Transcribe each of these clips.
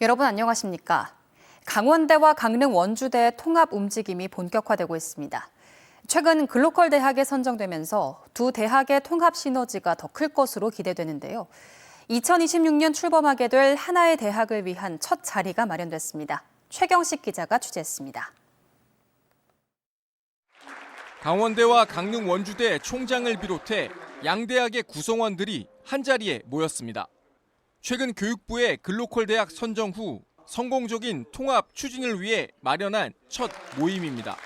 여러분 안녕하십니까? 강원대와 강릉 원주대 통합 움직임이 본격화되고 있습니다. 최근 글로컬 대학에 선정되면서 두 대학의 통합 시너지가 더 클 것으로 기대되는데요. 2026년 출범하게 될 하나의 대학을 위한 첫 자리가 마련됐습니다. 최경식 기자가 취재했습니다. 강원대와 강릉 원주대 총장을 비롯해 양대학의 구성원들이 한자리에 모였습니다. 최근 교육부의 글로컬 대학 선정 후 성공적인 통합 추진을 위해 마련한 첫 모임입니다.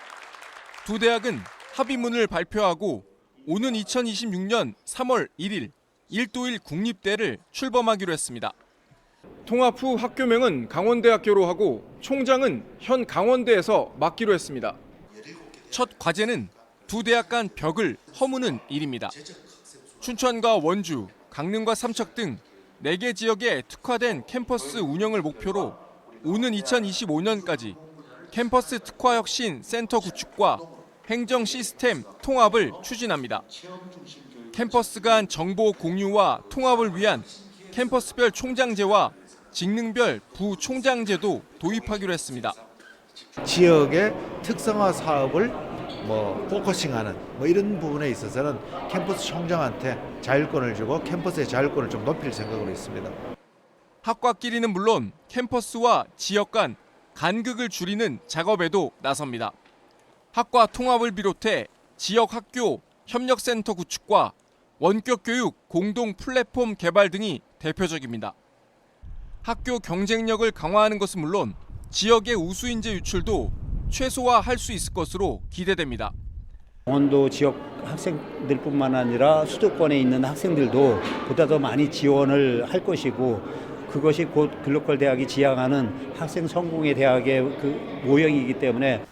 두 대학은 합의문을 발표하고 오는 2026년 3월 1일 1도1 국립대를 출범하기로 했습니다. 통합 후 학교명은 강원대학교로 하고 총장은 현 강원대에서 맡기로 했습니다. 첫 과제는 두 대학 간 벽을 허무는 일입니다. 춘천과 원주, 강릉과 삼척 등 4개 지역에 특화된 캠퍼스 운영을 목표로 오는 2025년까지 캠퍼스 특화 혁신 센터 구축과 행정 시스템 통합을 추진합니다. 캠퍼스 간 정보 공유와 통합을 위한 캠퍼스별 총장제와 직능별 부총장제도 도입하기로 했습니다. 지역의 특성화 사업을 뭐 포커싱하는 뭐 이런 부분에 있어서는 캠퍼스 총장한테 자율권을 주고 캠퍼스의 자율권을 좀 높일 생각으로 있습니다. 학과끼리는 물론 캠퍼스와 지역 간 간극을 줄이는 작업에도 나섭니다. 학과 통합을 비롯해 지역 학교 협력센터 구축과 원격 교육 공동 플랫폼 개발 등이 대표적입니다. 학교 경쟁력을 강화하는 것은 물론 지역의 우수 인재 유출도 최소화할 수 있을 것으로 기대됩니다. 강원도 지역 학생들뿐만 아니라 수도권에 있는 학생들도 보다 더 많이 지원을 할 것이고 그것이 곧 글로컬 대학이 지향하는 학생 성공의 대학의 그 모형이기 때문에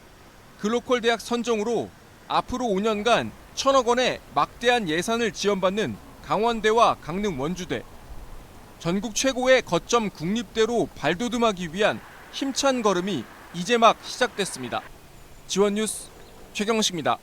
글로컬 대학 선정으로 앞으로 5년간 천억 원의 막대한 예산을 지원받는 강원대와 강릉 원주대. 전국 최고의 거점 국립대로 발돋움하기 위한 힘찬 걸음이 이제 막 시작됐습니다. 지원 뉴스 최경식입니다.